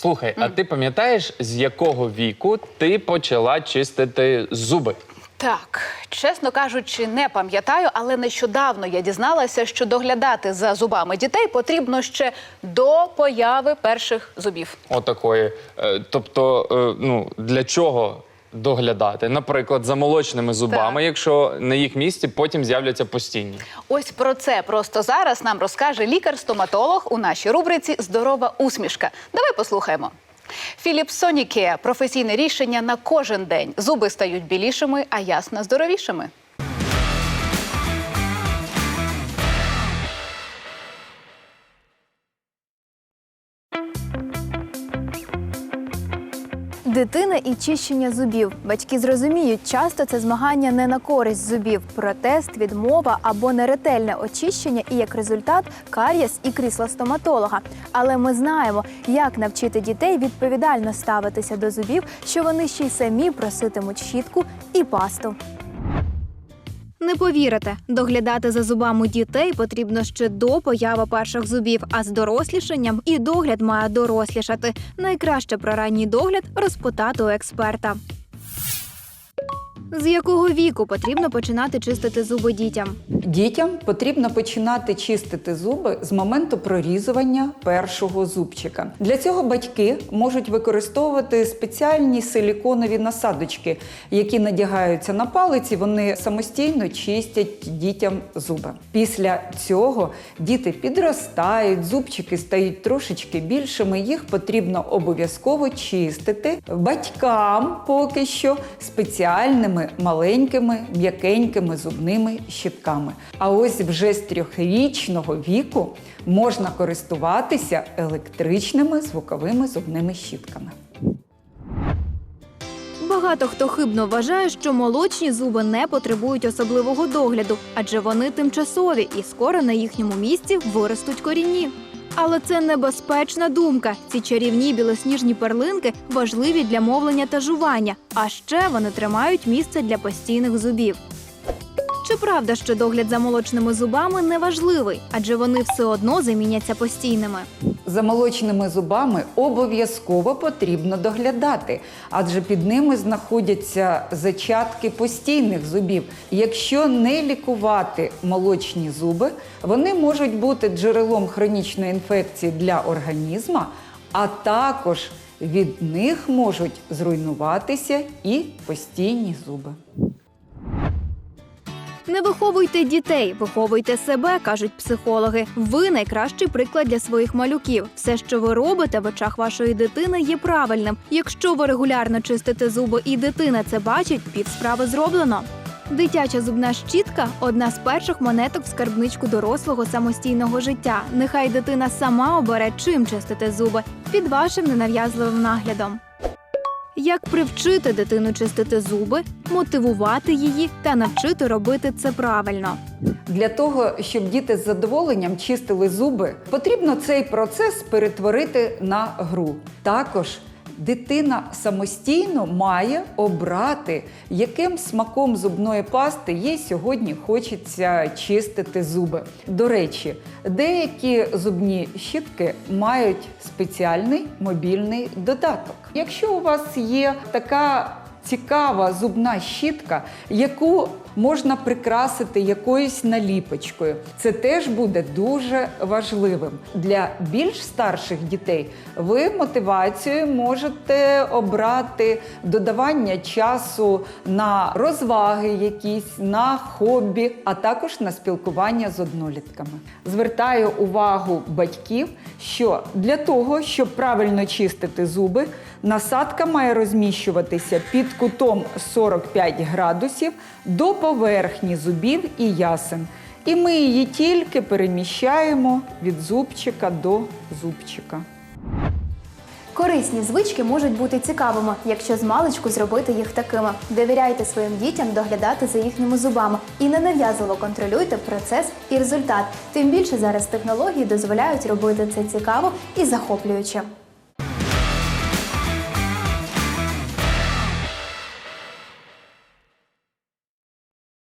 Слухай, а ти пам'ятаєш, з якого віку ти почала чистити зуби? Так, чесно кажучи, не пам'ятаю, але нещодавно я дізналася, що доглядати за зубами дітей потрібно ще до появи перших зубів. Отакої. Е, Тобто, е, ну для чого доглядати? Наприклад, за молочними зубами, Так. якщо на їх місці потім з'являться постійні. Ось про це просто зараз нам розкаже лікар-стоматолог у нашій рубриці Здорова усмішка. Давай послухаємо. Філіп Сонікеа – професійне рішення на кожен день. Зуби стають білішими, а ясна здоровішими. Дитина і чищення зубів. Батьки зрозуміють, часто це змагання не на користь зубів, протест, відмова або неретельне очищення і як результат кар'єс і крісло стоматолога. Але ми знаємо, як навчити дітей відповідально ставитися до зубів, що вони ще й самі проситимуть щітку і пасту. Не повірите, доглядати за зубами дітей потрібно ще до появи перших зубів, а з дорослішанням і догляд має дорослішати. Найкраще про ранній догляд розпитати у експерта. З якого віку потрібно починати чистити зуби дітям? Дітям потрібно починати чистити зуби з моменту прорізування першого зубчика. Для цього батьки можуть використовувати спеціальні силіконові насадочки, які надягаються на палиці. Вони самостійно чистять дітям зуби. Після цього діти підростають, зубчики стають трошечки більшими. Їх потрібно обов'язково чистити батькам поки що спеціальними маленькими м'якенькими зубними щітками. А ось вже з трьохрічного віку можна користуватися електричними звуковими зубними щітками. Багато хто хибно вважає, що молочні зуби не потребують особливого догляду, адже вони тимчасові і скоро на їхньому місці виростуть корінні. Але це небезпечна думка. Ці чарівні білосніжні перлинки важливі для мовлення та жування, а ще вони тримають місце для постійних зубів. Чи правда, що догляд за молочними зубами не важливий, адже вони все одно заміняться постійними? За молочними зубами обов'язково потрібно доглядати, адже під ними знаходяться зачатки постійних зубів. Якщо не лікувати молочні зуби, вони можуть бути джерелом хронічної інфекції для організму, а також від них можуть зруйнуватися і постійні зуби. Не виховуйте дітей, виховуйте себе, кажуть психологи. Ви найкращий приклад для своїх малюків. Все, що ви робите в очах вашої дитини, є правильним. Якщо ви регулярно чистите зуби і дитина це бачить, пів справи зроблено. Дитяча зубна щітка одна з перших монеток в скарбничку дорослого самостійного життя. Нехай дитина сама обере, чим чистити зуби під вашим ненав'язливим наглядом. Як привчити дитину чистити зуби, мотивувати її та навчити робити це правильно. Для того, щоб діти з задоволенням чистили зуби, потрібно цей процес перетворити на гру. Також дитина самостійно має обрати, яким смаком зубної пасти їй сьогодні хочеться чистити зуби. До речі, деякі зубні щітки мають спеціальний мобільний додаток. Якщо у вас є така цікава зубна щітка, яку можна прикрасити якоюсь наліпочкою. Це теж буде дуже важливим. Для більш старших дітей ви мотивацією можете обрати додавання часу на розваги якісь, на хобі, а також на спілкування з однолітками. Звертаю увагу батьків, що для того, щоб правильно чистити зуби, насадка має розміщуватися під кутом 45 градусів до поверхні зубів і ясен. І ми її тільки переміщаємо від зубчика до зубчика. Корисні звички можуть бути цікавими, якщо з маличку зробити їх такими. Довіряйте своїм дітям доглядати за їхніми зубами і ненав'язливо контролюйте процес і результат. Тим більше зараз технології дозволяють робити це цікаво і захоплююче.